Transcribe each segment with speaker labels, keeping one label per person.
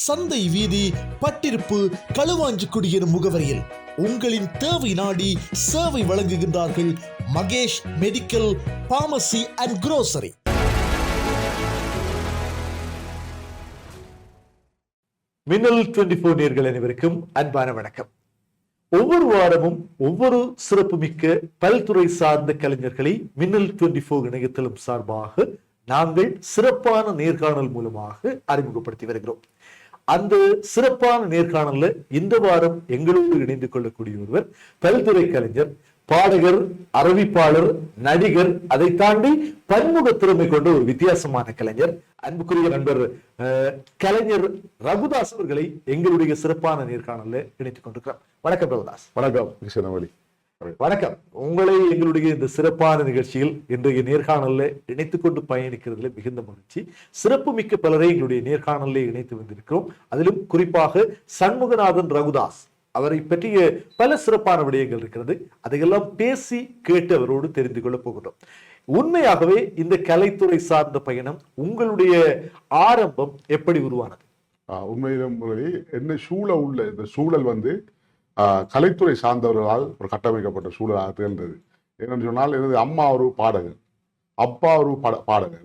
Speaker 1: சந்தை வீதி பட்டிருப்பு களுவாஞ்சிக்குடி எனும் முகவரியில் உங்களின் தேவை நாடி சேவை வழங்குகின்றார்கள் Mahesh medical pharmacy and grocery.
Speaker 2: மின்னல் டுவெண்டி ஃபோர் நேர்கள் அனைவருக்கும் அன்பான வணக்கம். ஒவ்வொரு வாரமும் ஒவ்வொரு சிறப்புமிக்க பல்துறை சார்ந்த கலைஞர்களை மின்னல் டுவெண்டி ஃபோர் இணையத்திலும் சார்பாக நாங்கள் சிறப்பான நேர்காணல் மூலமாக அறிமுகப்படுத்தி வருகிறோம். அந்த சிறப்பான நேர்காணல்ல இந்த வாரம் எங்களோடு இணைந்து கொள்ளக்கூடிய ஒருவர் பல்துறை கலைஞர் பாடகர் அறிவிப்பாளர் நடிகர் அதை தாண்டி பன்முக திறமை கொண்ட ஒரு வித்தியாசமான கலைஞர் அன்புக்குரிய நண்பர் கலைஞர் ரகுதாஸ் அவர்களை எங்களுடைய சிறப்பான நேர்காணல்ல இணைத்துக் கொண்டிருக்கிறார் வணக்கம் ரகுதாஸ்.
Speaker 3: வணக்கம் கிருஷ்ணவழி
Speaker 2: வணக்கம். உங்களை எங்களுடைய இந்த சிறப்பான நிகழ்ச்சியில் இன்றைய நேர்காணலில் இணைத்து கொண்டு பயணிக்கிறதுல மிகுந்த மகிழ்ச்சி. சிறப்பு மிக்க பலரை எங்களுடைய நேர்காணலில் இணைத்து வந்திருக்கிறோம். அதிலும் குறிப்பாக சண்முகநாதன் ரகுதாஸ் அவரை பற்றிய பல சிறப்பான விடயங்கள் இருக்கிறது. அதையெல்லாம் பேசி கேட்டு அவரோடு தெரிந்து கொள்ள போகிறோம் உண்மையாகவே இந்த கலைத்துறை சார்ந்த பயணம் உங்களுடைய ஆரம்பம் எப்படி உருவானது?
Speaker 3: ஆஹ் உண்மையிலும் என்ன சூழ உள்ள இந்த சூழல் வந்து கலைத்துறை சார்ந்தவர்களால் ஒரு கட்டமைக்கப்பட்ட சூழலாக திகழ்ந்தது. என்னென்னு சொன்னால் எனது அம்மா ஒரு பாடகர். அப்பா ஒரு பாட பாடகர்.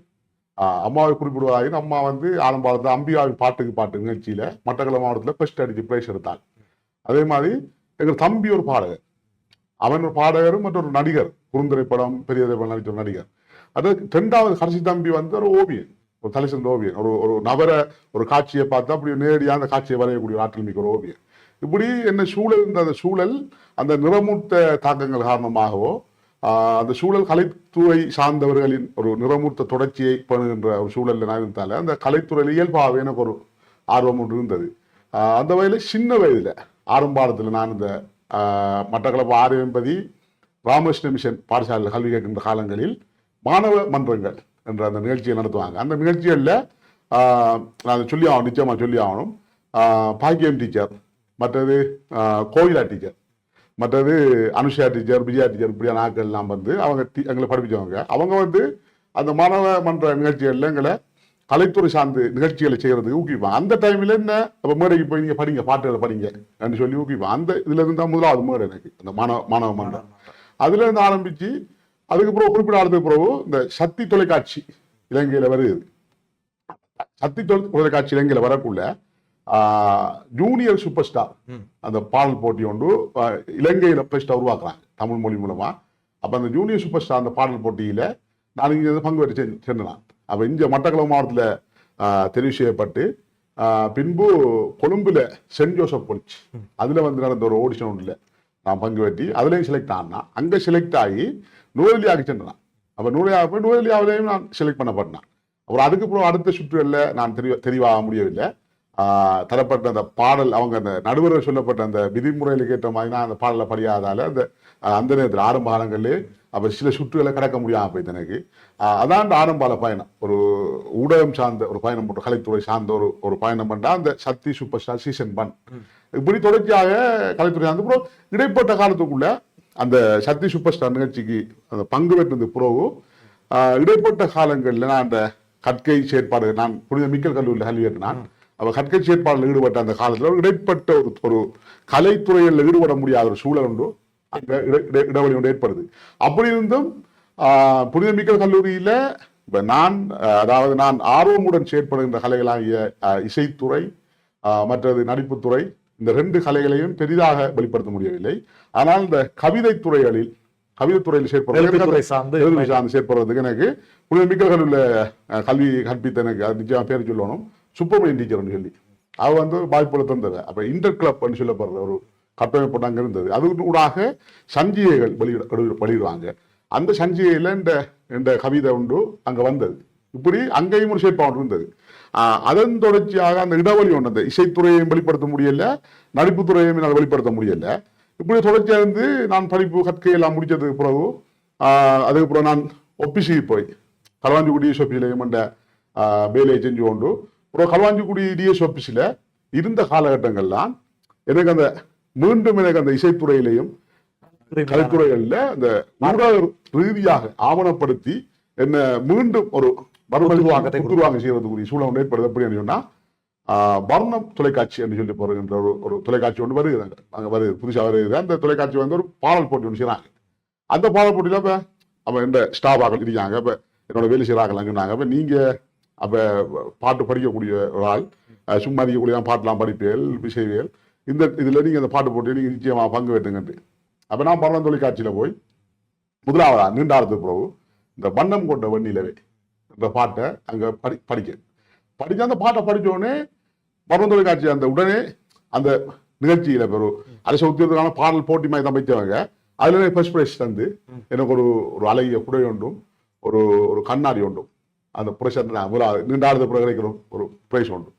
Speaker 3: ஆஹ் அம்மாவை குறிப்பிடுவதாயின் அம்மா வந்து ஆலம்பாளத்தில் அம்பியாவின் பாட்டுக்கு பாட்டு நிகழ்ச்சியில் மட்டக்கள மாவட்டத்தில் பெஸ்ட் அடித்து பிரைஸ் எடுத்தாள். அதே மாதிரி எங்கள் தம்பி ஒரு பாடகர். அவன் ஒரு பாடகரும் மற்றொரு நடிகர். குறுந்திரைப்படம் பெரிய திரைப்படம் நடித்த ஒரு நடிகர். அது ரெண்டாவது கடைசி தம்பி வந்து ஒரு ஓவியன். ஒரு தலை சிறந்த ஓவியன். ஒரு ஒரு நபர ஒரு காட்சியை பார்த்து அப்படி நேரடியாக அந்த காட்சியை வரையக்கூடிய ஆற்றல் மிக்க ஒரு ஓவியன். இப்படி என்ன சூழல் இருந்த அந்த சூழல் அந்த நிறமூர்த்த தாக்கங்கள் காரணமாகவோ அந்த சூழல் கலைத்துறை சார்ந்தவர்களின் ஒரு நிறமூர்த்த தொடர்ச்சியை பண்ணுகின்ற ஒரு சூழல் நான் இருந்தால அந்த கலைத்துறையில் இயல்பாகவே எனக்கு ஒரு ஆர்வம் ஒன்று இருந்தது. அந்த வயதில் சின்ன வயதில் ஆரம்பாரத்தில் நான் இந்த மட்டக்களப்பு ஆரியம்பதி ராமகிருஷ்ண மிஷன் பாடசாலையில் கல்வி கேட்கின்ற காலங்களில் மாணவ மன்றங்கள் என்ற அந்த நிகழ்ச்சியை நடத்துவாங்க. அந்த நிகழ்ச்சிகளில் நான் சொல்லி ஆகணும் நிச்சயமாக சொல்லி ஆகணும். பாக்கியம் டீச்சர் மற்றது கோயிலா டீச்சர் மற்றது அனுஷா டீச்சர் விஜயா டீச்சர் இப்படியான ஆட்கள் எல்லாம் வந்து அவங்க எங்களை படிப்பிச்சவங்க. அவங்க வந்து அந்த மாணவ மன்ற நிகழ்ச்சிகளில் எங்களை கலைத்துறை சார்ந்து நிகழ்ச்சிகளை செய்கிறதுக்கு ஊக்குவிப்பாங்க. அந்த டைமில் என்ன? அப்ப மேடைக்கு போய் நீங்கள் படிங்க பாட்டுகளை படிங்க அப்படின்னு சொல்லி ஊக்குவிப்பான் அந்த இதுலேருந்து தான் முதலாவது மேடை எனக்கு அந்த மாணவ மாணவ மன்றம் அதுலேருந்து ஆரம்பித்து அதுக்கப்புறம் குறிப்பிட்ட ஆளுக்கு பிறகு இந்த சக்தி தொலைக்காட்சி இலங்கையில் வருது. சக்தி தொலை- தொலைக்காட்சி இலங்கையில் வரக்குள்ள ஜூனியர் சூப்பர் ஸ்டார். அந்த பாடல் போட்டி ஒன்று இலங்கையில ஃபர்ஸ்ட் உருவாக்குறாங்க தமிழ் மொழி மூலமா. அப்ப அந்த ஜூனியர் சூப்பர் ஸ்டார் அந்த பாடல் போட்டியில நான் இங்க பங்கு பெற்று சென்~ சென்றேன் அப்ப இங்க மட்டக்களப்பு மாவட்டத்துல தெரிவு செய்யப்பட்டு பின்பு கொழும்புல சென்ட் ஜோசப் காலேஜ் அதுல வந்து நடந்த ஒரு ஆடிஷன் ஒன்றுல நான் பங்கு பெற்றி அதுலயும் செலக்ட் ஆனா அங்க செலக்ட் ஆகி நுவரெலியாவுக்கு சென்றேன் அப்ப நுவரெலியா போய் நுவரெலியாவிலையும் நான் செலக்ட் பண்ணப்பட்டேன் அப்புறம் அதுக்கப்புறம் அடுத்த சுற்றுகளில் நான் தெரிய தெரிவாக முடியவில்லை. தரப்பட்ட அந்த பாடல் அவங்க அந்த நடுவர்கள் சொல்லப்பட்ட அந்த விதிமுறைகளுக்கு ஏற்ற மாதிரி நான் அந்த பாடலை படியாதால அந்த அந்த நேரத்தில் ஆரம்ப காலங்களிலே அப்போ சில சுற்றுகளை கடக்க முடியாமல் போயிட்டு எனக்கு. ஆஹ் அதான் அந்த ஆரம்பால பயணம். ஒரு ஊடகம் சார்ந்த ஒரு பயணம் போட்டு கலைத்துறை சார்ந்த ஒரு ஒரு பயணம் பண்ணா அந்த Sakthi super star season one இப்படி தொடர்ச்சியாக கலைத்துறை சார்ந்த அப்புறம் இடைப்பட்ட காலத்துக்குள்ள அந்த சக்தி சூப்பர் ஸ்டார் நிகழ்ச்சிக்கு அந்த பங்கு பெற்றது பிறகு இடைப்பட்ட காலங்களில் நான் அந்த கற்கை செயற்பாடு நான் புனித மிக்கல் கல்லூரியில் கல்வி கட்டினான் அவ கற்கை செயற்பாடில் ஈடுபட்ட அந்த காலத்தில் இடைப்பட்ட ஒரு ஒரு கலைத்துறையில் ஈடுபட முடியாத ஒரு சூழல் இட- இட- இடைவெளி ஒன்று ஏற்படுது. அப்படி இருந்தும் ஆஹ், புனித மிக்கல் கல்லூரியில இப்ப நான் அதாவது நான் ஆர்வமுடன் செயற்படுகின்ற கலைகளாகிய இசைத்துறை மற்றது நடிப்புத்துறை இந்த ரெண்டு கலைகளையும் பெரிதாக வெளிப்படுத்த முடியவில்லை. ஆனால் இந்த கவிதை துறைகளில் கவிதை துறையில் செயற்படுறது
Speaker 2: சார்ந்து
Speaker 3: சார்ந்து செயற்படுறதுக்கு எனக்கு புனித மிக்கல் கல்லூரியில் கல்வி கற்பித்த எனக்கு அது நிச்சயமா பேர் சொல்லணும். சுப்பிரமணியன் டீச்சர்னு சொல்லி. அவர் வந்து வாய்ப்புல தந்தவர் அப்ப இன்டர் கிளப்னு சொல்லப்படுற ஒரு கட்டமைப்பு அங்கே இருந்தது. அது ஊடாக சஞ்சிகைகள் வெளியிட வெளியிட- வெளியிடுவாங்க. அந்த சஞ்சிகையில் இந்த இந்த கவிதை உண்டு அங்கே வந்தது. இப்படி அங்கேயும் ஒரு செயற்பாடு இருந்தது. அதன் தொடர்ச்சியாக அந்த இடைவெளி ஒன்று அந்த இசைத்துறையையும் வெளிப்படுத்த முடியல நடிப்புத்துறையையும் என்னால் வெளிப்படுத்த முடியல. இப்படி தொடர்ச்சியாக இருந்து நான் படிப்பு கற்கை எல்லாம் முடிச்சதுக்கு பிறகு அதுக்கப்புறம் நான் ஒப்பிசி போய் களவாஞ்சிக்குடி டிஎஸ்ஓபியிலையும் அந்த வேலையை செஞ்சு கொண்டு அப்புறம் களவாஞ்சிக்குடி டிஎஸ் ஆஃபீஸில் இருந்த காலகட்டங்கள்லாம் எனக்கு அந்த மீண்டும் எனக்கு அந்த இசைத்துறையிலையும் கலைத்துறைகள்ல அந்த ஊடக ரீதியாக ஆவணப்படுத்தி என்ன மீண்டும் ஒரு மறுபடியும்
Speaker 2: புத்துருவாக்கத்தை
Speaker 3: புத்துருவாங்க செய்யறதுக்குரிய சூழல் ஒன்று ஏற்படுது அப்படின்னு சொன்னா ஆஹ், வர்ணம் தொலைக்காட்சி என்று சொல்லி போகின்ற ஒரு ஒரு தொலைக்காட்சி ஒன்று வருகிறாங்க அங்கே வருது புதுசாக வருது. அந்த தொலைக்காட்சி வந்து ஒரு பாடல் போட்டி ஒன்று செய்கிறாங்க அந்த பாடல் போட்டியில் இப்போ அப்போ இந்த ஸ்டாஃபாக இருக்காங்க இப்போ என்னோட வேலை செய்கிறாங்க அங்கேனாங்க அப்போ நீங்கள் அப்போ பாட்டு படிக்கக்கூடிய ஒரு ஆள் சும்மா இருக்கக்கூடிய பாட்டெலாம் படிப்பேல் விஷயவியல் இந்த இதில் நீங்கள் அந்த பாட்டு போட்டு நீங்கள் நிச்சயமாக பங்கு பெற்றுங்கன்ட்டு அப்போ நான் பரணம் தொலைக்காட்சியில் போய் முதலாவதா நீண்டாளத்துக்கு பிறகு இந்த வண்ணம் கொண்ட வெண்ணிலவே இந்த பாட்டை அங்கே படி படிக்க. படிச்சு அந்த பாட்டை படிச்ச உடனே பரணம் தொலைக்காட்சி அந்த உடனே அந்த நிகழ்ச்சியில பெரும் அரசு உத்தியோகத்துக்கான பாடல் போட்டி மாதிரி தான் வைத்தவங்க அதுல ஃபர்ஸ்ட் ப்ரைஸ் தந்து எனக்கு ஒரு ஒரு அழகிய குடை ஒன்றும் ஒரு ஒரு கண்ணாடி ஒன்றும் அந்த புரட்சி பிறகு கிடைக்கிற ஒரு ப்ரைஸ் உண்டு.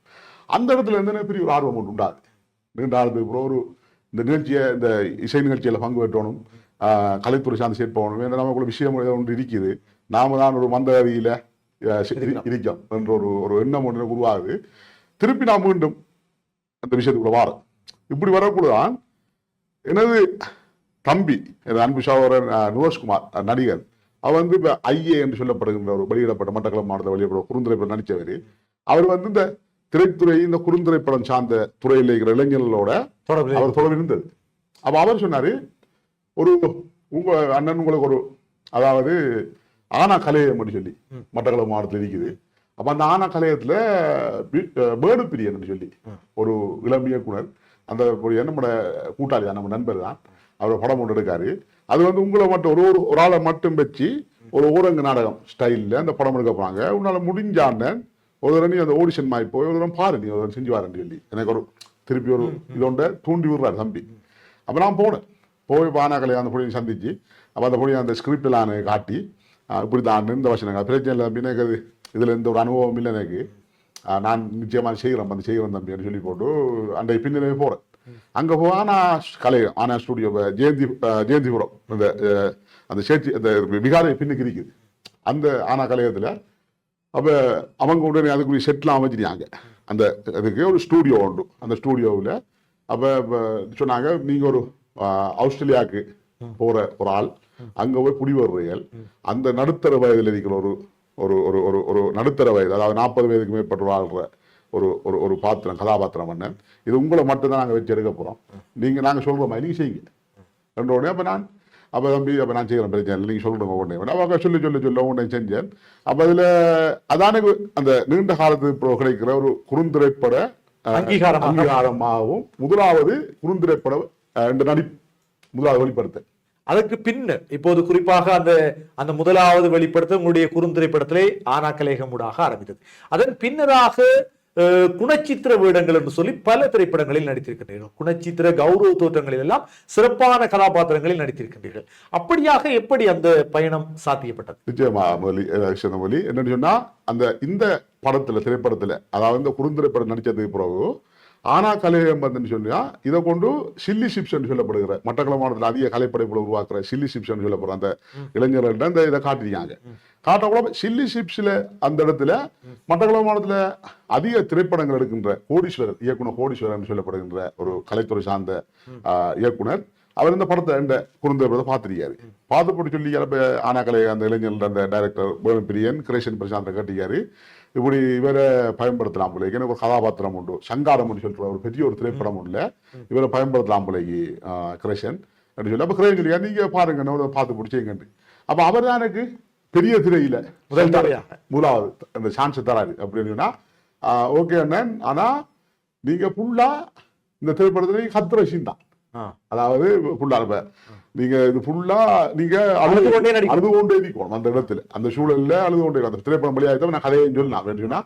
Speaker 3: அந்த இடத்துல இருந்து பெரிய ஒரு ஆர்வம் ஒன்று உண்டாது நீண்டாளத்துக்கு பிறகு ஒரு இந்த நிகழ்ச்சியை இந்த இசை நிகழ்ச்சியில் பங்கு பெற்றோனும் ஆஹ், கலைத்துறை சார்ந்து சேர்ப்பவனும் ஏன்னா நமக்குள்ள விஷயம் ஒன்று இருக்குது. நாம தான் ஒரு மந்தகதியில இருக்கோம். என்ற ஒரு ஒரு எண்ணம் ஒன்று உருவாகுது. திருப்பி நான் மீண்டும் அந்த விஷயத்துக்குள்ள வாரம் இப்படி வரக்கூடாதான் எனது தம்பி எனது அன்பு சகோதரன் நுரோஷ்குமார் நடிகர் அவர் வந்து இப்போ ஐஏ என்று சொல்லப்படுகின்ற ஒரு வெளியிடப்பட்ட மட்டக்களப்பு மாவட்டத்தில் வெளியிடப்பட்ட குறுந்திரைப்படம் நடித்தவர். அவர் வந்து இந்த திரைத்துறை இந்த குறுந்திரைப்படம் சார்ந்த துறையில் இருக்கிற இளைஞர்களோட அவர் தொடர்பு இருந்தது. அப்ப அவர் சொன்னாரு ஒரு உங்க அண்ணன் உங்களுக்கு ஒரு அதாவது ஆனா கலையம் சொல்லி மட்டக்களப்பு மாவட்டத்தில் இருக்குது. அப்ப அந்த ஆனா கலையத்துல பேர்டு பிரியன் சொல்லி ஒரு இளம் இயக்குனர் அந்த ஒரு நம்மட கூட்டாளி தான் நம்ம நண்பர் தான். அவர் படம் ஒன்று எடுக்காரு. அது வந்து உங்களை மட்டும் ஒரு ஒரு ஒரு ஆளை மட்டும் வச்சு ஒரு ஊரங்கு நாடகம் ஸ்டைலில் அந்த படம் எடுக்க போறாங்க. உன்னால முடிஞ்சாண்டன் ஒரு தடவை நீ அந்த ஆடிஷன் மாதிரி போய் ஒரு தடவை பாரு நீ ஒரு தடவை செஞ்சு வரேன்னு சொல்லி. எனக்கு ஒரு திருப்பி ஒரு இதோண்ட தூண்டி விடுறாரு தம்பி. அப்போ நான் போனேன். போய் பானாக்கலை அந்த பொடியை சந்திச்சு அப்போ அந்த பொடியை அந்த ஸ்கிரிப்ட் எல்லாம் எனக்கு காட்டி இப்படி தான் இந்த வசனங்க பிரச்சனை இல்லை தம்பி எனக்கு அது இதில் எந்த ஒரு அனுபவம் இல்லை எனக்கு. நான் நிச்சயமாக செய்கிறேன் வந்து செய்கிறேன் தம்பின்னு சொல்லி போட்டு அன்றைய பின்னலே போகிறேன் அங்கே போய் ஆனா கலை ஆனா ஸ்டுடியோ ஜெயந்தி ஜெயந்திபுரம் இந்த அந்த சேத்தி அந்த விகாரை பின்னுக்கு இருக்குது அந்த ஆனா கலையத்தில் அப்போ அவங்க உடனே அதுக்குரிய செட்லாம் அமைச்சிட்டாங்க அந்த அதுக்கு ஒரு ஸ்டூடியோ உண்டு. அந்த ஸ்டூடியோவில் அப்போ சொன்னாங்க நீங்கள் ஒரு ஆஸ்திரேலியாவுக்கு போகிற ஒரு ஆள். அங்கே போய் குடிவருவீர்கள். அந்த நடுத்தர வயதில் இருக்கிற ஒரு ஒரு ஒரு ஒரு ஒரு நடுத்தர வயது அதாவது நாற்பது வயதுக்கு மேற்பட்ட ஒரு ஆள்ற ஒரு ஒரு ஒரு பாத்திரம் கதாபாத்திரம் பண்ணேன். இது உங்களை மட்டும் தான் நாங்கள் வச்சு எடுக்க போகிறோம் நீங்கள் நாங்கள் சொல்கிற மாதிரி நீங்கள் செய்யுங்க. ரெண்டு உடனே அப்போ நான் அப்போ தம்பி அப்போ நான் செய்கிறேன் பிரச்சனை நீங்கள் சொல்லுங்க உடனே. அவங்க சொல்லி சொல்லி சொல்ல உடனே செஞ்சேன். அப்போ அதில் அதான அந்த நீண்ட காலத்துக்கு கிடைக்கிற ஒரு குறுந்திரைப்பட அஹ்,
Speaker 2: அங்கீகாரமாக.
Speaker 3: அங்கீகாரமாகவும் முதலாவது குறுந்திரைப்பட இந்த நடிப்பு முதலாவது வெளிப்படுத்த
Speaker 2: அதற்கு பின்னர் இப்போது குறிப்பாக அந்த அந்த முதலாவது வெளிப்படுத்த உங்களுடைய குறுந்திரைப்படத்திலே ஆனா கலேகமுடாக ஆரம்பித்தது. அதன் பின்னராக குணச்சித்திர வேடங்கள் என்று சொல்லி பல திரைப்படங்களில் நடித்திருக்கின்றீர்கள். குணச்சித்திர கௌரவ தோற்றங்களில் எல்லாம் சிறப்பான கதாபாத்திரங்களில் நடித்திருக்கின்றீர்கள். அப்படியாக எப்படி அந்த பயணம் சாத்தியப்பட்டது?
Speaker 3: நிச்சயமா மொழி. என்னன்னு சொன்னா அந்த இந்த படத்துல திரைப்படத்துல அதாவது இந்த குறுந்திரைப்படம் நடிச்சதுக்கு பிறகு ஆனா கலையம் வந்துன்னு சொன்னா இதை கொண்டு சில்லி சிப்ஸ் சொல்லப்படுகிற மட்டக்களப்பு மாவட்டத்தில் அதிக கலைப்படைப்புல உருவாக்குற சில்லி சிப்ஸ் சொல்லப்படுற அந்த இளைஞர்கள்ட்ட இந்த இதை காட்டிருக்காங்க காட்டக்கூட சில்லி சிப்ஸ்ல அந்த இடத்துல மட்டக்களப்பு மாவட்டத்தில் அதிக திரைப்படங்கள் எடுக்கின்ற கோடீஸ்வரர் இயக்குனர் கோடீஸ்வரர் சொல்லப்படுகின்ற ஒரு கலைத்துறை சார்ந்த இயக்குனர். அவர் இந்த படத்தை இந்த குறுந்தபுரத்தை பார்த்துருக்காரு. பார்த்து போட்டு சொல்லி ஆனாக்கலை அந்த இளைஞர்கள் அந்த டைரக்டர் பிரியன் கிரேஷன் பிரசாந்த் கட்டிக்காரு இப்படி இவரை பயன்படுத்தலாம் போல. எனக்கு ஒரு கதாபாத்திரம் உண்டு. சங்காரம் சொல்ற ஒரு பெரிய ஒரு திரைப்படம் உள்ள இவரை பயன்படுத்தலாம் போலக்கு கிரேஷன் அப்படின்னு சொல்லி. அப்போ கிரேஷன் சொல்லி நீங்க பாருங்க பார்த்து பிடிச்சிங்கன்ட்டு அப்போ அவர் தான் எனக்கு பெரிய திரையில
Speaker 2: முதல் தடையாக
Speaker 3: முதலாவது அந்த சான்ஸ் தராரு அப்படின்னு ஓகே அண்ணன். ஆனா நீங்க ஃபுல்லா இந்த திரைப்படத்துல கத்துற சீன் தான். அதாவது ஃபுல்லா இப்ப நீங்க இது ஃபுல்லா நீங்க
Speaker 2: அழுது கொண்டே.
Speaker 3: அழுது கொண்டே இருக்கணும் அந்த இடத்துல. அந்த சூழல்ல அழுது கொண்டே. அந்த திரைப்படம் வழியாக நான் கதையை சொல்லலாம் அப்படின்னு சொன்னா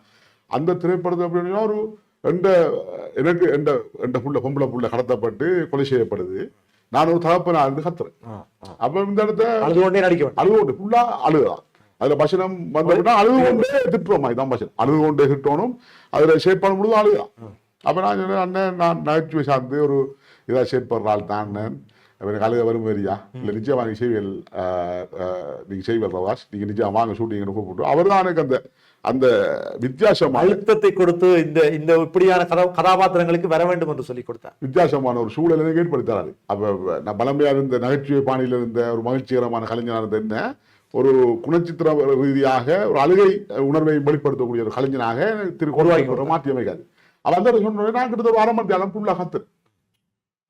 Speaker 3: அந்த திரைப்படத்தை அப்படின்னு ஒரு எந்த எனக்கு எந்த எந்த புள்ள பொம்பளை புள்ள கடத்தப்பட்டு கொலை செய்யப்படுது நான் ஒரு தகப்பனா இருந்து கத்துறேன். அப்ப இந்த இடத்த
Speaker 2: அழுது கொண்டே நடிக்க
Speaker 3: அழுது கொண்டு ஃபுல்லா அழுகுதான் அதுல பசனம் வந்தப்பட்டா அழுது கொண்டே திட்டுறோம் இதுதான் பசனம். அழுது கொண்டே திட்டணும் அதுல ஷேப் பண்ண முடியும் அழுகுதான் அப்ப நான் சொன்னேன் அண்ணன் நான் நகைச்சுவை சார்ந்து ஒரு இதா ஷேப் பண்ற ஆள் தான் அழுக வரும் வரியா இல்ல நிச்சயமா நீங்க செய்வீர்கள் ஆஹ், ஆஹ், நீங்க செய்வீர்கள் ரவாஸ் நீங்க நிச்சயம் வாங்க ஷூட்டிங் கூப்பிட்டு அவர் தான் எனக்கு அந்த அந்த வித்தியாசமான
Speaker 2: அழுத்தத்தை கொடுத்து இந்த இந்த இப்படியான கதா கதாபாத்திரங்களுக்கு வர வேண்டும் என்று சொல்லி கொடுத்தார்.
Speaker 3: வித்தியாசமான ஒரு சூழலை எனக்கு ஏற்படுத்தாரு அப்ப நான் பலமையா இருந்த நகைச்சுவை பாணியில இருந்த ஒரு மகிழ்ச்சிகரமான கலைஞனா இருந்த என்ன ஒரு குணச்சித்திர ரீதியாக ஒரு அழுகை உணர்வை வெளிப்படுத்தக்கூடிய ஒரு கலைஞனாக திரு கொடுவாக்கி மாற்றி அமைக்காது. அவன் அந்த இடத்துல சொன்ன உடனே நான் கிட்ட ஒரு அரை மணி நேரம் புல்லா கத்து.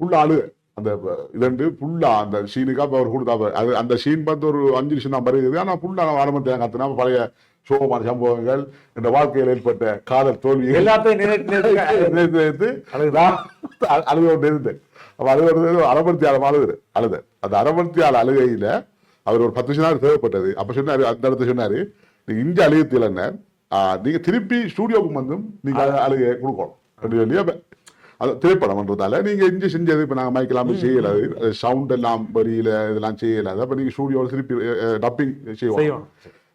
Speaker 3: புல்லா அழுக அந்த இதண்டு புல்லா அந்த அப்ப அவர் கொடுத்தா அது அந்த சீன் பார்த்து ஒரு அஞ்சு நிமிஷம் தான் வருகிறது ஆனா புல்லா நான் அரை மணி நேரம் கத்துனா பழைய சோகமான சம்பவங்கள் இந்த வாழ்க்கையில் ஏற்பட்ட காதல் தோல்விகள்.
Speaker 2: எல்லாத்தையும் நினைத்து நினைத்து அழுகுதா?
Speaker 3: கொண்டு இருந்தேன் அப்ப அழுகிறது அரபத்தி ஆள் அழுது அழுத. அந்த அரபத்தி ஆள் அழுகையில அவர் ஒரு பத்து நிமிஷம் தான் தேவைப்பட்டது. அப்ப சொன்னாரு அந்த இடத்துல சொன்னாரு நீங்க இங்க அழுகத்தில் என்ன? ஆஹ், நீங்க திருப்பி ஸ்டூடியோவுக்கு வந்தும் நீங்க அழுகை கொடுக்கணும். அப்படின்னு சொல்லி அது திரைப்படம்ன்றதால நீங்க இங்க செஞ்சது இப்ப நாங்க மைக்கெல்லாம் செய்யல. சவுண்ட் எல்லாம் வரியில இதெல்லாம் செய்யல. அப்ப நீங்க ஸ்டூடியோவில் திருப்பி டப்பிங் செய்வோம்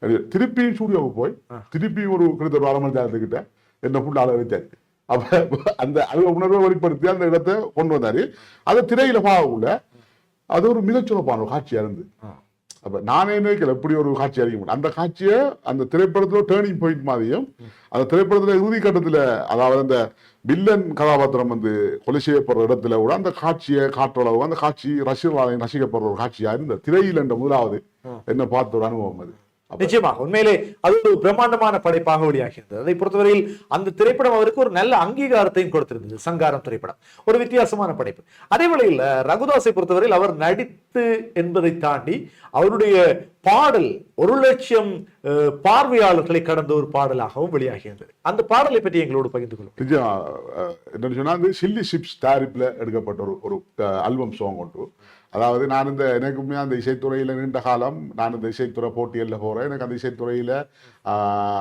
Speaker 3: அது திருப்பி ஸ்டூடியோவுக்கு போய் திருப்பி ஒரு கிட்டத்தட்ட அரை மணி நேரத்துக்கிட்ட என்ன ஃபுல் அளவு வச்சாரு. அப்ப அந்த அழுவ உணர்வை வெளிப்படுத்தி அந்த இடத்தை கொண்டு வந்தாரு. அதை திரையில பார்க்கக்குள்ள அது ஒரு மிகச்சிறப்பான ஒரு காட்சியா இருந்து அப்ப நானே நினைக்கல எப்படி ஒரு காட்சி அடிக்க முடியும்? அந்த காட்சியை அந்த திரைப்படத்துல டேர்னிங் பாயிண்ட் மாதிரியும் அந்த திரைப்படத்துல இறுதி கட்டத்துல அதாவது அந்த வில்லன் கதாபாத்திரம் வந்து கொலை செய்யப்படுற இடத்துல கூட அந்த காட்சியை காட்டுறளவு அந்த காட்சி ரசிகர்களால் ரசிக்கப்படுற ஒரு காட்சியா இருந்த திரையில் என்ற முதலாவது என்ன பார்த்த ஒரு அனுபவம் அது.
Speaker 2: நிச்சயமாக. உண்மையிலே அது ஒரு பிரம்மாண்டமான படைப்பாக வெளியாகிறது அதை பொறுத்தவரையில் அந்த திரைப்படம் அவருக்கு ஒரு நல்ல அங்கீகாரத்தையும் கொடுத்திருந்தது. சங்காரம் திரைப்படம். ஒரு வித்தியாசமான படைப்பு. அதே வேளையில் ரகுதாஸை பொறுத்தவரையில் அவர் நடித்து என்பதை தாண்டி அவருடைய பாடல் ஒரு லட்சம் பார்வையாளர்களை கடந்த ஒரு பாடலாகவும் வெளியாகியிருந்தது. அந்த பாடலை பற்றி எங்களோடு பகிர்ந்து கொள்ளும்
Speaker 3: நிஜம் என்னன்னு சொன்னா சில்லி சிப்ஸ் தயாரிப்பில் எடுக்கப்பட்ட ஒரு ஒரு ஆல்பம் சாங் ஒன்று அதாவது நான் இந்த எனக்குமே அந்த இசைத்துறையில நீண்ட காலம் நான் இந்த இசைத்துறை போட்டியல்ல போறேன். எனக்கு அந்த இசைத்துறையில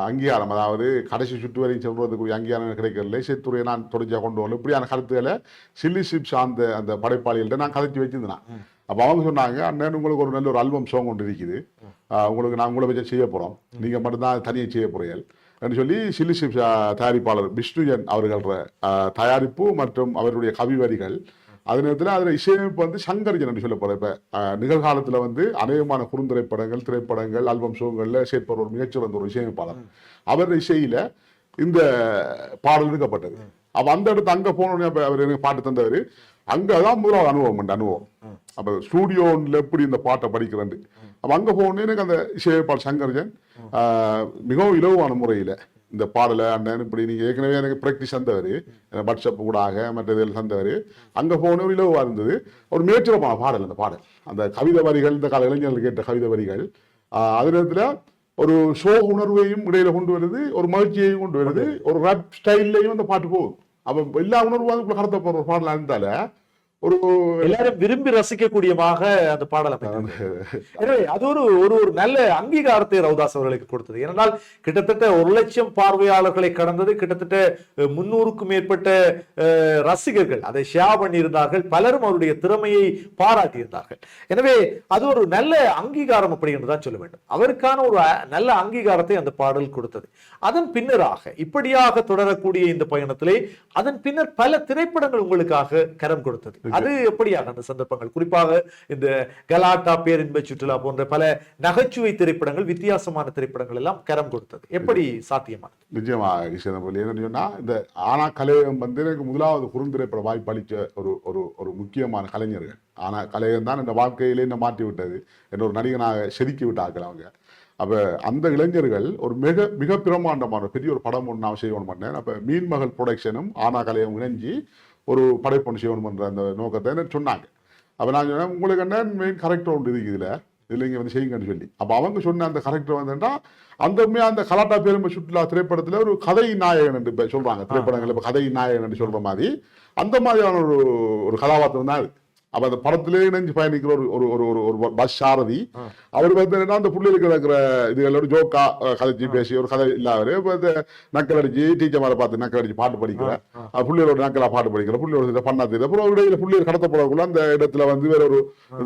Speaker 3: அங்கீகாரம் அதாவது கடைசி சுற்று வரையும் செல்வதற்குரிய அங்கீகாரம் கிடைக்கல இசைத்துறையை நான் தொடர்ச்சியாக கொண்டு வரல. இப்படியான கருத்துக்களை சில்லி சிப்ஸ் அந்த அந்த படைப்பாளிகள்ட்ட நான் கதைச்சு வச்சிருந்தேன். அப்ப அவங்க சொன்னாங்க அண்ணன் உங்களுக்கு ஒரு நல்ல ஒரு ஆல்பம் சாங் ஒன்று இருக்குது. உங்களுக்கு நான் உங்களை வச்சு செய்ய போறோம். நீங்க மட்டும்தான் தனியாக செய்ய போறீர்கள். என்று சொல்லி சில்லி சிப்ஸ் தயாரிப்பாளர் விஷ்ணுஜன் அவர்கள தயாரிப்பு மற்றும் அவருடைய கவி வரிகள் அதே நேரத்தில் அதில் இசையமைப்பு வந்து சங்கர்ஜன் என்று சொல்லப்படுற இப்போ நிகழ்காலத்தில் வந்து அநேகமான குறுந்திரைப்படங்கள் திரைப்படங்கள் ஆல்பம் ஷோங்களில் சேர்ப்பவர் ஒரு மிகச்சிறந்த ஒரு இசையமைப்பாளர். அவர் இசையில் இந்த பாடல் எடுக்கப்பட்டது. அப்போ அந்த இடத்து அங்கே போனோடனே அவர் எனக்கு பாட்டு தந்தவர். அங்கதான் முதலாவது அனுபவம் உண்டு அனுபவம். அப்போ ஸ்டூடியோல எப்படி இந்த பாட்டை படிக்கிறேன் அப்போ அங்கே போனோடனே எனக்கு அந்த இசையமைப்பாளர் சங்கர்ஜன் மிகவும் இலவான முறையில் இந்த பாடலை அண்ணன் இப்படி நீங்க ஏற்கனவே எனக்கு ப்ராக்டிஸ் தந்தவர். வாட்ஸ்அப் கூடாக மற்ற இதில் தந்தவர். அங்க போன இலகுவா இருந்தது. ஒரு மிகச்சிறப்பான பாடல் அந்த பாடல். அந்த கவிதை வரிகள் இந்த கால இளைஞர்கள் கேட்ட கவிதை வரிகள். அதே நேரத்துல ஒரு சோக உணர்வையும் இடையில கொண்டு வருது ஒரு மகிழ்ச்சியையும் கொண்டு வருது ஒரு ரேப் ஸ்டைல்லையும் அந்த பாட்டு போகுது. அப்ப எல்லா உணர்வும் அதுக்குள்ள கடத்த போற ஒரு பாடலா இருந்தால ஒரு
Speaker 2: எல்லாரும் விரும்பி ரசிக்கக்கூடியமாக அந்த பாடல் எனவே அது ஒரு ஒரு ஒரு நல்ல அங்கீகாரத்தை ரவுதாஸ் அவர்களுக்கு கொடுத்தது. ஏனென்றால் கிட்டத்தட்ட ஒரு லட்சம் பார்வையாளர்களை கடந்தது கிட்டத்தட்ட முன்னூறுக்கும் மேற்பட்ட ரசிகர்கள். அதை ஷேர் பண்ணியிருந்தார்கள். பலரும் அவருடைய திறமையை பாராட்டியிருந்தார்கள். எனவே அது ஒரு நல்ல அங்கீகாரம் அப்படி என்று தான் சொல்ல வேண்டும். அவருக்கான ஒரு நல்ல அங்கீகாரத்தை அந்த பாடல் கொடுத்தது. அதன் பின்னராக இப்படியாக தொடரக்கூடிய இந்த பயணத்திலே அதன் பின்னர் பல திரைப்படங்கள் உங்களுக்காக கரம் கொடுத்தது. அது எப்படியாக அந்த சந்தர்ப்பங்கள்? குறிப்பாக இந்த கலாட்டா பேரின்ப சுற்றுலா போன்ற பல நகைச்சுவை திரைப்படங்கள் வித்தியாசமான திரைப்படங்கள் எல்லாம் கரம் கொடுத்தது. எப்படி சாத்தியமானது?
Speaker 3: நிச்சயமா சொன்னா இந்த ஆனா கலையகம் வந்து எனக்கு முதலாவது குறுந்திரைப்பட வாய்ப்பு அளித்த ஒரு ஒரு ஒரு முக்கியமான கலைஞர்கள். ஆனா கலையகம் தான் இந்த வாழ்க்கையிலே என்ன மாற்றி விட்டது என்ற ஒரு நடிகனாக செதுக்கி விட்டார்கள் அவங்க. அப்ப அந்த இளைஞர்கள் ஒரு மிக மிக பிரமாண்டமான பெரிய ஒரு படம் ஒன்று நான் செய்யணும் பண்ணேன். அப்ப மீன்மகள் ப்ரொடக்ஷனும் ஆனா கலையம் இணைஞ்சு ஒரு படைப்பொன்று செய்யணும் பண்ற அந்த நோக்கத்தை சொன்னாங்க. அப்போ நான் சொன்னேன் உங்களுக்கு என்ன மெயின் கரெக்டர் ஒன்று இருக்கு இதில்? இதில் இங்கே வந்து செய்யுங்கன்னு சொல்லி. அப்போ அவங்க சொன்ன அந்த கரெக்டர் வந்துட்டா அந்த அந்த கலாட்டா பெருமை சுற்றுலா திரைப்படத்தில் ஒரு கதை நாயகன் என்று சொல்கிறாங்க திரைப்படங்கள் இப்போ கதை நாயகன் என்று சொல்கிற மாதிரி அந்த மாதிரியான ஒரு ஒரு கதாபாத்திரம் தான் அது. அப்ப அந்த படத்திலே இணைஞ்சு பயணிக்கிற ஒரு ஒரு ஒரு ஒரு ஒரு பஸ் சாரதி அவர் வந்து என்னன்னா அந்த புள்ளிகளுக்கு நடக்கிற இதுகளோட ஜோக்கா கதைச்சு பேசி ஒரு கதை இல்லாதவர் இப்ப இந்த நக்கல் அடிச்சு டீச்சர் மேல பார்த்து நக்கல் அடிச்சு பாட்டு படிக்கிற. புள்ளிகளோட நக்கலா பாட்டு படிக்கிற புள்ளியோட இதை பண்ணாது அப்புறம் இடையில புள்ளியர் கடத்தப்படக்குள்ள அந்த இடத்துல வந்து வேற ஒரு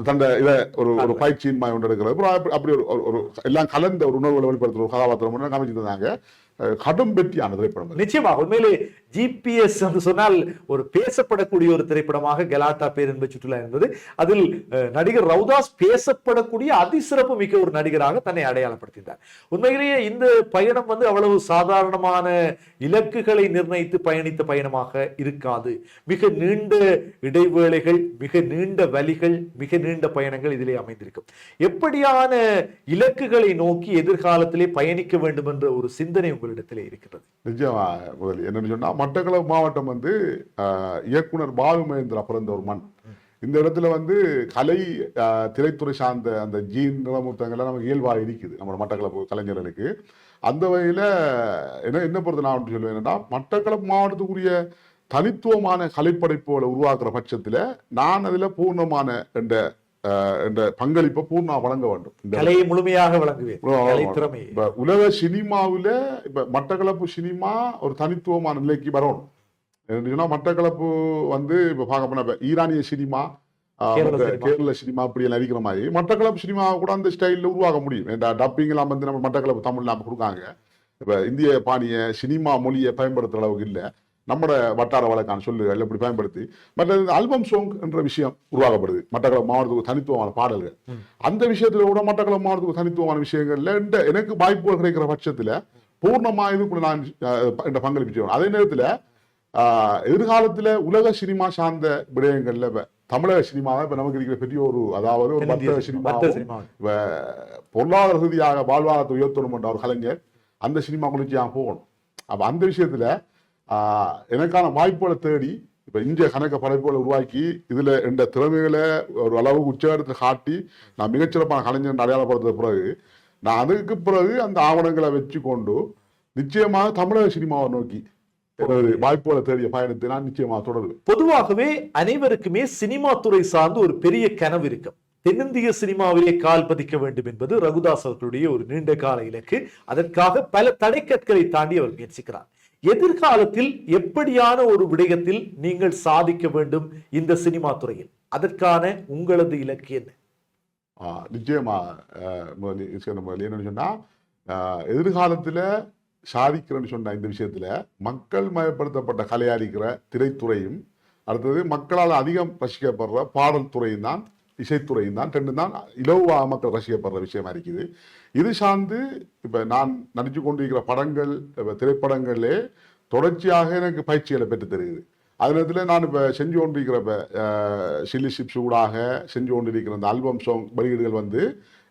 Speaker 3: தந்த இதை ஒரு ஒரு பயிற்சியின் மாதிரி ஒன்று எடுக்கிறது. அப்புறம் அப்படி- ஒரு ஒரு- ஒரு எல்லாம் கலந்த ஒரு உணர்வுகளை வெளிப்படுத்துற ஒரு கதாபாத்திரம் ஒன்று காமிச்சு தந்தாங்க அஹ், கடும் வெற்றியான திரைப்படம்
Speaker 2: நிச்சயமாக. உண்மையிலே ஜிபிஎஸ் என்று சொன்னால் ஒரு பேசப்படக்கூடிய ஒரு திரைப்படமாக கலாட்டா பேரன்பு சுற்றுலா என்பது. அதில் நடிகர் ரவுதாஸ் பேசப்படக்கூடிய அதிசிறப்பு மிக்க ஒரு நடிகராக தன்னை அடையாளப்படுத்தினார் உண்மையிலேயே இந்த பயணம் வந்து அவ்வளவு சாதாரணமான இலக்குகளை நிர்ணயித்து பயணித்த பயணமாக இருக்காது. மிக நீண்ட இடைவேளைகள் மிக நீண்ட வழிகள் மிக நீண்ட பயணங்கள் இதிலே அமைந்திருக்கும். எப்படியான இலக்குகளை நோக்கி எதிர்காலத்திலே பயணிக்க வேண்டும் என்ற ஒரு சிந்தனை உங்களுக்கு உங்களிடத்திலே இருக்கிறது.
Speaker 3: நிச்சயமா முதல் என்னன்னு சொன்னால் மட்டக்களப்பு மாவட்டம் வந்து இயக்குனர் பாலு மகேந்திரா பிறந்த ஒரு மண். இந்த இடத்துல வந்து கலை திரைத்துறை சார்ந்த அந்த ஜீன் நிலமுத்தங்கள்லாம் நமக்கு இயல்பாக இருக்குது நம்ம மட்டக்களப்பு கலைஞர்களுக்கு. அந்த வகையில் என்ன என்ன பொறுத்த நான் ஒன்று சொல்லுவேன் என்னன்னா மட்டக்களப்பு மாவட்டத்துக்குரிய தனித்துவமான கலைப்படைப்புகளை உருவாக்குற பட்சத்தில் நான் அதில் பூர்ணமான என்ற என்ற பங்களிப்பை பூர்ணா வழங்க வேண்டும். இந்த
Speaker 2: கலையை முழுமையாக வழங்குவேன்
Speaker 3: உலக சினிமாவுல இப்ப மட்டக்களப்பு சினிமா ஒரு தனித்துவமான நிலைக்கு வரணும். என்னன்னு மட்டக்களப்பு வந்து இப்ப பார்க்க போனா இப்ப ஈரானிய சினிமா
Speaker 2: கேரள சினிமா.
Speaker 3: அப்படி எல்லாம் நடிக்கிற மாதிரி மட்டக்களப்பு சினிமா கூட அந்த ஸ்டைல்ல உருவாக்க முடியும். இந்த டப்பிங் எல்லாம் வந்து நம்ம மட்டக்களப்பு தமிழ் நாம கொடுக்காங்க. இப்ப இந்திய பாணிய சினிமா மொழியை பயன்படுத்துற அளவுக்கு இல்ல. நம்மட வட்டார வழக்கான சொல்லுகள் இப்படி பயன்படுத்தி மற்றது ஆல்பம் சாங் என்ற விஷயம் உருவாக்கப்படுது. மட்டக்களப்பு மாவட்டத்துக்கு தனித்துவமான பாடல்கள். அந்த விஷயத்துல கூட மட்டக்களப்பு மாவட்டத்துக்கு தனித்துவமான விஷயங்கள்ல எனக்கு வாய்ப்புகள் கிடைக்கிற பட்சத்துல பூர்ணமா இதுக்குள்ள நான் பங்களிப்பு அதே நேரத்துல எதிர்காலத்துல உலக சினிமா சார்ந்த விடயங்கள்ல இப்ப தமிழக சினிமாவை இப்ப நமக்கு இருக்கிற பெரிய ஒரு அதாவது ஒரு வர்த்தக
Speaker 2: சினிமா,
Speaker 3: சினிமா பொருளாதார ரீதியாக வாழ்வாதாரத்தை உயர்த்தணும் என்ற ஒரு கலைஞர் அந்த சினிமா முயற்சியாக போகணும். அப்ப அந்த விஷயத்துல எனக்கான வாய்ப்புகளை தேடி இப்போ இந்திய கணக்க படைப்புகளை உருவாக்கி இதில் இந்த திறமைகளை ஒரு அளவுக்கு உச்சகரத்தை காட்டி நான் மிகச்சிறப்பான கலைஞர் அடையாளப்படுத்த பிறகு நான் அதுக்கு பிறகு அந்த ஆவணங்களை வச்சு கொண்டு நிச்சயமாக தமிழக சினிமாவை நோக்கி வாய்ப்புகளை தேடிய பயணத்தை நான் நிச்சயமாக தொடருவேன்.
Speaker 2: பொதுவாகவே அனைவருக்குமே சினிமா துறை சார்ந்து ஒரு பெரிய கனவு இருக்கும். தென்னிந்திய சினிமாவிலே கால் பதிக்க வேண்டும் என்பது ரகுதாஸ் அவர்களுடைய ஒரு நீண்ட கால இலக்கு. அதற்காக பல தடைக்கற்களை தாண்டி அவர் முயற்சிக்கிறார். எதிர்காலத்தில் எப்படியான ஒரு விடயத்தில் நீங்கள் சாதிக்க வேண்டும் இந்த சினிமா துறையில்? அதற்கான உங்களது இலக்கு என்ன?
Speaker 3: நிச்சயமா என்னன்னு சொன்னா எதிர்காலத்தில் சாதிக்கிறேன்னு சொன்ன இந்த விஷயத்தில் மக்கள் மயப்படுத்தப்பட்ட கலையாளிக்கிற திரைத்துறையும் அடுத்தது மக்களால் அதிகம் ரசிக்கப்படுற பாடல் துறையும் தான் இசைத்துறையும் தான். ரெண்டு தான் இலவா மக்கள் ரசிக்கப்படுற விஷயமா இருக்குது. இது சார்ந்து இப்போ நான் நடிச்சு கொண்டிருக்கிற படங்கள் இப்போ திரைப்படங்களே தொடர்ச்சியாக எனக்கு பயிற்சிகளை பெற்று தருகிறது. அது நேரத்தில் நான் இப்போ செஞ்சு கொண்டிருக்கிற இப்போ சில்லி சிப்ஸ் ஊடாக செஞ்சு கொண்டிருக்கிற அந்த ஆல்பம் சாங் வெளியீடுகள் வந்து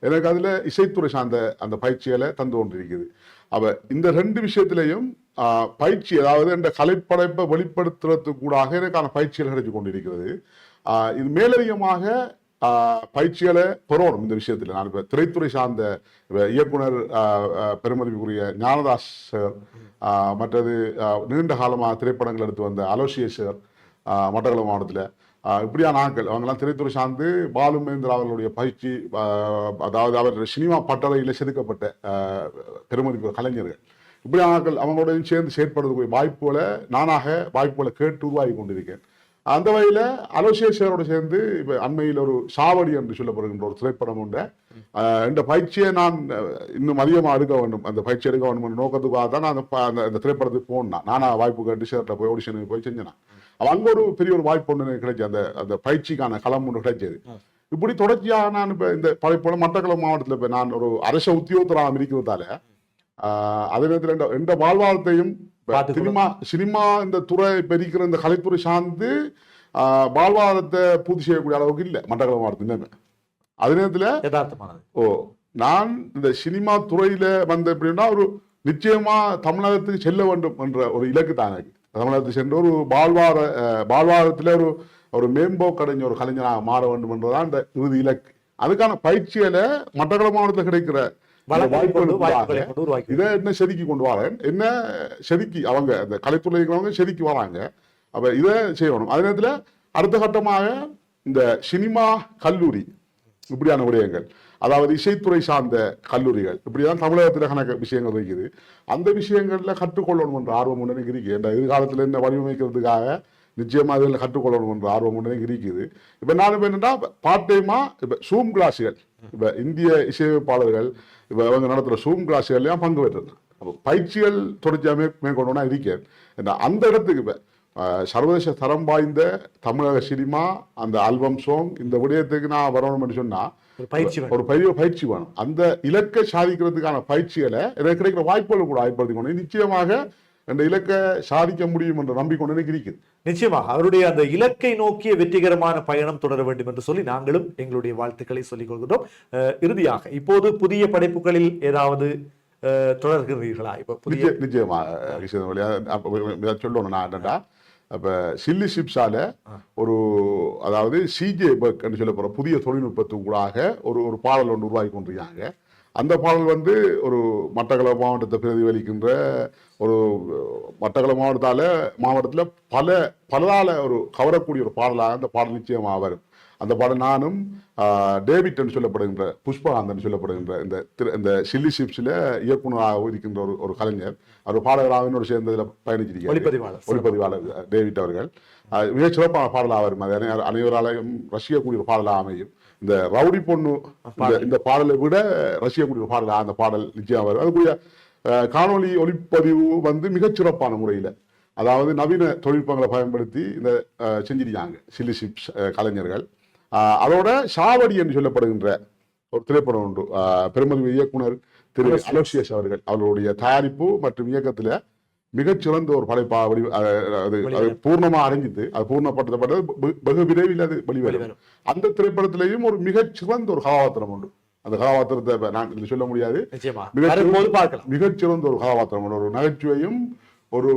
Speaker 3: எனக்கு அதில் இசைத்துறை சார்ந்த அந்த பயிற்சிகளை தந்து கொண்டிருக்குது அப்போ இந்த ரெண்டு விஷயத்திலையும் பயிற்சி அதாவது இந்த கலைப்படைப்பை வெளிப்படுத்துறதுக்கு கூடாக எனக்கான பயிற்சிகள் கிடைச்சு கொண்டிருக்கிறது. இது மேலதிகமாக பயிற்சிகளை பெறணும் இந்த விஷயத்தில். நான் இப்போ திரைத்துறை சார்ந்த இயக்குனர் பெருமதிக்குரிய ஞானதாஸ் சார் மற்றது நீண்ட காலமாக திரைப்படங்கள் எடுத்து வந்த அலோசியஸ் சார் ஆஹ், மட்டக்களப்பு மாவட்டத்தில். இப்படியான ஆட்கள். அவங்கெல்லாம் திரைத்துறை சார்ந்து பாலு மகேந்திரா அவர்களுடைய பயிற்சி அதாவது அவர் சினிமா பட்டறையில் செதுக்கப்பட்ட ஆஹ், கலைஞர்கள். இப்படியான ஆட்கள் அவங்களோடையும் சேர்ந்து செயற்படுறதுக்கு வாய்ப்புகளை நானாக வாய்ப்புகளை கேட்டு உருவாகி கொண்டிருக்கேன். அந்த வகையில் அலோசியேஷரோட சேர்ந்து இப்போ அண்மையில் ஒரு சாவடி என்று சொல்லப்படுகின்ற ஒரு திரைப்படம் உண்டு. இந்த பயிற்சியை நான் இன்னும் அதிகமாக எடுக்க வேண்டும். அந்த பயிற்சி எடுக்க வேண்டும் என்ற நோக்கத்துக்காக தான் நான் அந்த அந்த திரைப்படத்துக்கு போனேன். நானா. வாய்ப்பு கேட்டு சேர்ட்ட போய் ஆடிஷனுக்கு போய் செஞ்சேன். அப்ப அங்க ஒரு பெரிய ஒரு வாய்ப்பு ஒன்று எனக்கு கிடைச்சது அந்த அந்த பயிற்சிக்கான களம் ஒன்று கிடைச்சது. இப்படி தொடர்ச்சியாக நான் இப்போ இந்த பழைய மட்டக்களப்பு மாவட்டத்தில் இப்போ நான் ஒரு அரச உத்தியோகத்தராக இருக்கிறதால அதே நேரத்தில் இந்த வாழ்வாதாரத்தையும். சினிமா சினிமா இந்த துறை பெருக்கிற இந்த கலைத்துறை சார்ந்து வாழ்வாதாரத்தை பூர்த்தி செய்யக்கூடிய அளவுக்கு இல்லை மட்டக்களப்பு மாவட்டத்தில் நிலைமை. அதே நேரத்தில்
Speaker 2: யதார்த்தமானது.
Speaker 3: ஓ நான் இந்த சினிமா துறையில வந்த எப்படின்னா ஒரு நிச்சயமா தமிழகத்துக்கு செல்ல வேண்டும் என்ற ஒரு இலக்கு தான் எனக்கு. தமிழகத்துக்கு சென்று ஒரு வாழ்வார வாழ்வாரத்துல ஒரு ஒரு மேம்போக்கடைஞ்ச ஒரு கலைஞராக மாற வேண்டும் என்றுதான் இந்த இறுதி இலக்கு. அதுக்கான பயிற்சிகளை மட்டக்களப்பு மாவட்டத்தில் கிடைக்கிற இதை என்ன செதுக்கி கொண்டு வரேன்? என்ன செதுக்கி அவங்க அந்த கலைத்துறை இருக்கிறவங்க செதுக்கி வராங்க. அப்ப இதை செய்யணும். அதே நேரத்தில் அடுத்த கட்டமாக இந்த சினிமா கல்லூரி இப்படியான விடயங்கள். அதாவது இசைத்துறை சார்ந்த கல்லூரிகள். இப்படிதான் தமிழகத்தில் கணக்கு விஷயங்கள் இருக்குது. அந்த விஷயங்கள்ல கற்றுக்கொள்ளணும் என்ற ஆர்வம் ஒன்று எனக்கு இருக்கு. இந்த எதிர்காலத்தில் என்ன வடிவமைக்கிறதுக்காக நிச்சயமா அதில் கற்றுக்கொள்ளணும் என்ற ஆர்வம் ஒன்று இருக்குது. இப்போ நான் என்னன்னா பார்ட் டைமா இப்போ சூம் கிளாஸுகள் இப்போ இந்திய இசையமைப்பாளர்கள் இப்போ அவங்க நடத்துகிற சூம் கிளாஸுகள்லையும் பங்கு பெற்றது. அப்போ பயிற்சிகள் தொடர்ச்சியாக மேற்கொண்டோன்னா இருக்கேன். அந்த இடத்துக்கு இப்போ சர்வதேச தரம் வாய்ந்த தமிழக சினிமா அந்த ஆல்பம் சாங் இந்த விடயத்துக்கு நான் வரணும்னு சொன்னா
Speaker 2: ஒரு பயிற்சி.
Speaker 3: ஒரு பெரிய பயிற்சி வேணும். அந்த இலக்கை சாதிக்கிறதுக்கான பயிற்சிகளை எனக்கு கிடைக்கிற வாய்ப்புகள் கூட ஆய்ப்படுத்தி கொண்டு நிச்சயமாக அந்த இலக்கை சாதிக்க முடியும் என்ற நம்பிக்கொண்டு எனக்கு இருக்குது.
Speaker 2: நிச்சயமாக அவருடைய அந்த இலக்கை நோக்கிய வெற்றிகரமான பயணம் தொடர வேண்டும் என்று சொல்லி நாங்களும் எங்களுடைய வாழ்த்துக்களை சொல்லிக் கொள்கிறோம். இறுதியாக இப்போது புதிய படைப்புகளில் ஏதாவது தொடர்கிறீர்களா? இப்ப புதிய
Speaker 3: நிச்சய நிச்சயமா கிருஷ்ணன் வழியா அப்ப இதை சொல்லணும் நான் என்னடா அப்ப சில்லி ஷிப்ஸால ஒரு அதாவது சிஜே பர்க் என்று சொல்ல போற புதிய தொழில்நுட்பத்துக்கூடாக ஒரு ஒரு பாடல் ஒன்று உருவாக்கி கொண்டிருக்காங்க. அந்த பாடல் வந்து ஒரு மட்டக்களப்பு மாவட்டத்தை பிரதிபலிக்கின்ற ஒரு மட்டக்களப்பு மாவட்டத்தால் மாவட்டத்தில் பல பலரால் ஒரு கவரக்கூடிய ஒரு பாடலாக அந்த பாடல் நிச்சயமாக வரும். அந்த பாடல் நானும் ஆஹ், டேவிட் என்று சொல்லப்படுகின்ற புஷ்பகாந்தன் சொல்லப்படுகின்ற இந்த திரு- இந்த சில்லி ஷிப்ஸில் இயக்குனராக இருக்கின்ற ஒரு ஒரு கலைஞர். அவர் பாடகராக என்னோட சேர்ந்து இதில் பயணிச்சிருக்காரு
Speaker 2: ஒளிப்பதிவாளர்.
Speaker 3: ஒளிப்பதிவாளர் டேவிட் அவர்கள். மிகச் சிறப்பான பாடலாக வரும் அது அனை- அனைவராலையும் ரசிக்கக்கூடிய ஒரு பாடலாக அமையும். இந்த ரவுடி பொண்ணு இந்த- பாடலை. விட ரசிக்கக்கூடிய பாடலாக அந்த பாடல் நிச்சயம் வரும். அதுக்குரிய காணொளி ஒளிப்பதிவு வந்து மிகச் சிறப்பான முறையில் அதாவது நவீன தொழில்நுட்பங்களை பயன்படுத்தி இந்த செஞ்சிருக்காங்க சில்லி ஆஹ், கலைஞர்கள். அதோட சாவடி என்று சொல்லப்படுகின்ற ஒரு திரைப்படம் உண்டு. ஆஹ், பெருமதி இயக்குனர் திரு அலோசியஸ் அவர்கள் அவர்களுடைய தயாரிப்பு மற்றும் இயக்கத்துல மிகச்சிறந்த ஒரு படைப்பா அஹ், அது அது பூர்ணமா அடைஞ்சிது அது பூர்ணப்படுத்தப்பட்டது வெகு விரைவில் அது வெளிவரும். அந்த திரைப்படத்திலேயும் ஒரு மிகச்சிறந்த ஒரு கதாபாத்திரம் உண்டு. அந்த கதாபாத்திரத்தை நான் சொல்ல முடியாது. மிகச்சிறந்த ஒரு கதாபாத்திரம். ஒரு நகைச்சுவையும் ஒரு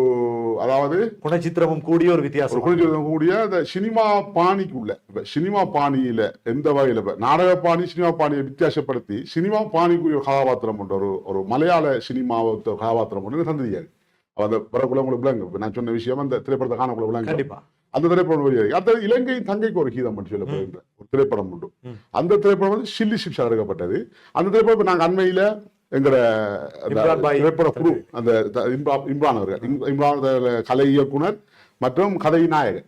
Speaker 3: அதாவது
Speaker 2: குணச்சித்திரமும் கூடிய ஒரு வித்தியாசம்.
Speaker 3: குறிப்பிட கூடிய அந்த சினிமா பாணிக்குள்ள இப்ப சினிமா பாணியில எந்த வகையில இப்ப நாடக பாணி சினிமா பாணியை வித்தியாசப்படுத்தி சினிமா பாணிக்குரிய ஒரு கதாபாத்திரம் உண்டு ஒரு ஒரு மலையாள சினிமாவை ஒரு கதாபாத்திரம் உண்டு தந்திரியாரு அந்த பிறகுள்ள உங்களுக்கு விளங்கு நான் சொன்ன விஷயம் அந்த திரைப்படத்தை காணக்குள்ள விளங்கு
Speaker 2: கண்டிப்பா.
Speaker 3: அந்த திரைப்படம் வெளியாகி அந்த இலங்கை தங்கைக்கு ஒரு கீதம் என்று சொல்லப்படுகின்ற ஒரு திரைப்படம் உண்டு. அந்த திரைப்படம் வந்து சில்லி ஷிப்ஸ் எடுக்கப்பட்டது. அந்த திரைப்படம் இப்ப நாங்க அண்மையில
Speaker 2: பாய்.
Speaker 3: திரைப்பட குழு அந்த இம்ரான் அவர்கள். இம்- இம்ரான் கலை இயக்குனர் மற்றும் கதை நாயகர்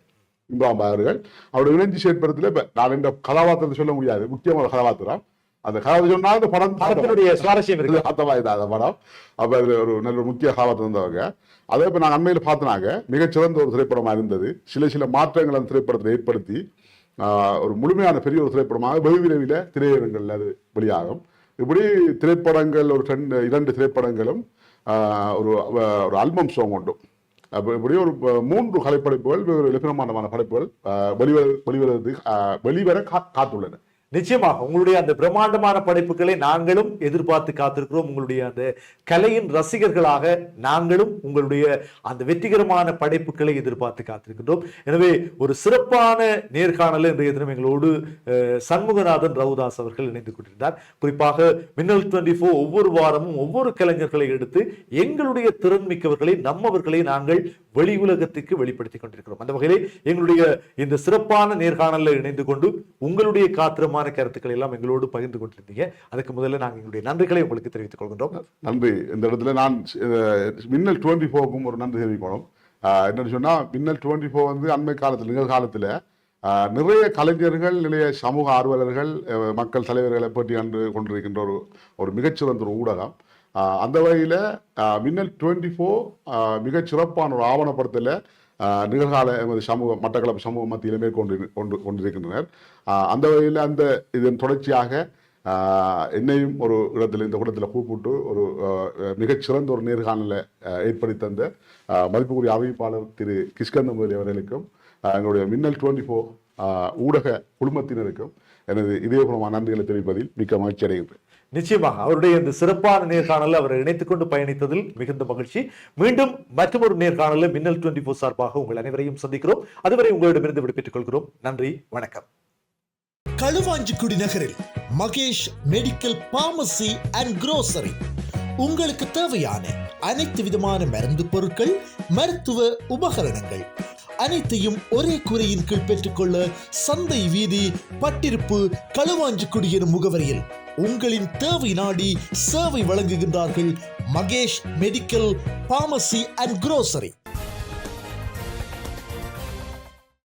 Speaker 3: இம்ரான் அவர்கள். அவருடைய இணைஞ்சு செயற்படுத்தல இப்ப நான் இந்த கதாபாத்திரத்தை சொல்ல முடியாது. முக்கியமான கதாபாத்திரம். அந்த கதாபாத்திரம் சொன்னா அந்த படம்
Speaker 2: படத்தினுடைய சுவாரஸ்யம் இருக்கு.
Speaker 3: அர்த்தமாயுது அந்த படம். அப்ப அதுல ஒரு நல்ல ஒரு முக்கிய கதாபாத்திரம் இருந்தவங்க. அதை இப்ப நாங்கள் அண்மையில் பார்த்தனாங்க. மிகச்சிறந்த ஒரு திரைப்படமா இருந்தது. சில சில மாற்றங்கள் அந்த திரைப்படத்தில் ஏற்படுத்தி ஒரு முழுமையான பெரிய ஒரு திரைப்படமாக வெகு விரைவில் திரையரங்கில் அது வெளியாகும். இப்படி திரைப்படங்கள் ஒரு ரெண்டு இரண்டு திரைப்படங்களும் ஆஹ், ஒரு ஒரு ஆல்பம் சாங் உண்டு. இப்படி ஒரு மூன்று கலைப்படைப்புகள் வெவ்வேறு லட்சணமான படைப்புகள் வெளிவர வெளிவரது வெளிவர கா- காத்துள்ளன.
Speaker 2: நிச்சயமாக உங்களுடைய அந்த பிரம்மாண்டமான படைப்புகளை நாங்களும் எதிர்பார்த்து காத்திருக்கிறோம். உங்களுடைய அந்த கலையின் ரசிகர்களாக நாங்களும் உங்களுடைய அந்த வெற்றிகரமான படைப்புகளை எதிர்பார்த்து காத்திருக்கின்றோம். எனவே ஒரு சிறப்பான நேர்காணல் இன்றைய தினம் எங்களோடு சண்முகநாதன் ரவுதாஸ் அவர்கள் இணைந்து கொண்டிருந்தார். குறிப்பாக மின்னல் டுவெண்ட்டி ஃபோர் ஒவ்வொரு வாரமும் ஒவ்வொரு கலைஞர்களை எடுத்து எங்களுடைய திறன் மிக்கவர்களை நம்மவர்களை நாங்கள் வெளி உலகத்துக்கு வெளிப்படுத்தி கொண்டிருக்கிறோம். அந்த வகையிலே எங்களுடைய இந்த சிறப்பான நேர்காணலில் இணைந்து கொண்டு உங்களுடைய காத்திரமான கருத்துக்களை எல்லாம் எங்களோடு பகிர்ந்து கொண்டிருந்தீங்க. அதுக்கு முதல்ல நாங்கள் எங்களுடைய நன்றிகளை உங்களுக்கு தெரிவித்துக் கொள்கின்றோம்.
Speaker 3: நன்றி. இந்த இடத்துல நான் மின்னல் டுவெண்ட்டி ஃபோருக்கும் ஒரு நன்றி தெரிவிக்கணும். என்னன்னு சொன்னால் மின்னல் டுவெண்ட்டி ஃபோர் வந்து அண்மை காலத்தில் நிகழ்காலத்தில் நிறைய கலைஞர்கள் நிறைய சமூக ஆர்வலர்கள் மக்கள் தலைவர்களை பற்றி அன்று கொண்டிருக்கின்ற ஒரு ஒரு மிகச்சிறந்த ஒரு ஊடகம். அந்த வகையில் மின்னல் டுவெண்ட்டி ஃபோர் மிகச்சிறப்பான ஒரு ஆவணப்படுத்தல நிகழ்கால எமது சமூக மட்டக்களப்பு சமூக மத்தியில் மேற்கொண்டு கொண்டு கொண்டிருக்கின்றனர். அந்த வகையில் அந்த இதன் தொடர்ச்சியாக என்னையும் ஒரு இடத்துல இந்த கூட்டத்தில் கூப்பிட்டு ஒரு மிகச்சிறந்த ஒரு நேர்காணலை ஏற்படுத்தி தந்த மதிப்புக்குரிய அறிவிப்பாளர் திரு கிஷ்கந்த முதலி அவர்களுக்கும் எங்களுடைய மின்னல் டுவெண்ட்டி ஃபோர் ஊடக குடும்பத்தினருக்கும் எனது இதயபுரமான நன்றிகளை தெரிவிப்பதில் மிக்க மகிழ்ச்சி அடைகின்றேன்
Speaker 2: நிச்சயமாக அவருடைய இந்த சிறப்பான நேர்காணலில் அவரை இணைத்துக் கொண்டு பயணித்ததில் மிகுந்த மகிழ்ச்சி. மீண்டும் மற்றொரு நேர்காணலில் மின்னல் டுவெண்டி போர் சார்பாக உங்கள் அனைவரையும் சந்திக்கிறோம். அதுவரை உங்களிடமிருந்து விடுபெற்றுக் கொள்கிறோம். நன்றி வணக்கம்.
Speaker 1: களுவாஞ்சிக்குடி நகரில் Mahesh medical pharmacy and grocery உங்களுக்கு தேவையான அனைத்து விதமான மருந்து பொருட்கள் மருத்துவ உபகரணங்கள். அனைத்தையும் ஒரே குறையின் கீழ் பெற்றுக்கொள்ள சந்தை வீதி பட்டிருப்பு களுவாஞ்சிக்குடி எனும் முகவரியில் உங்களின் தேவை நாடி சேவை வழங்குகின்றார்கள் Mahesh medical pharmacy and grocery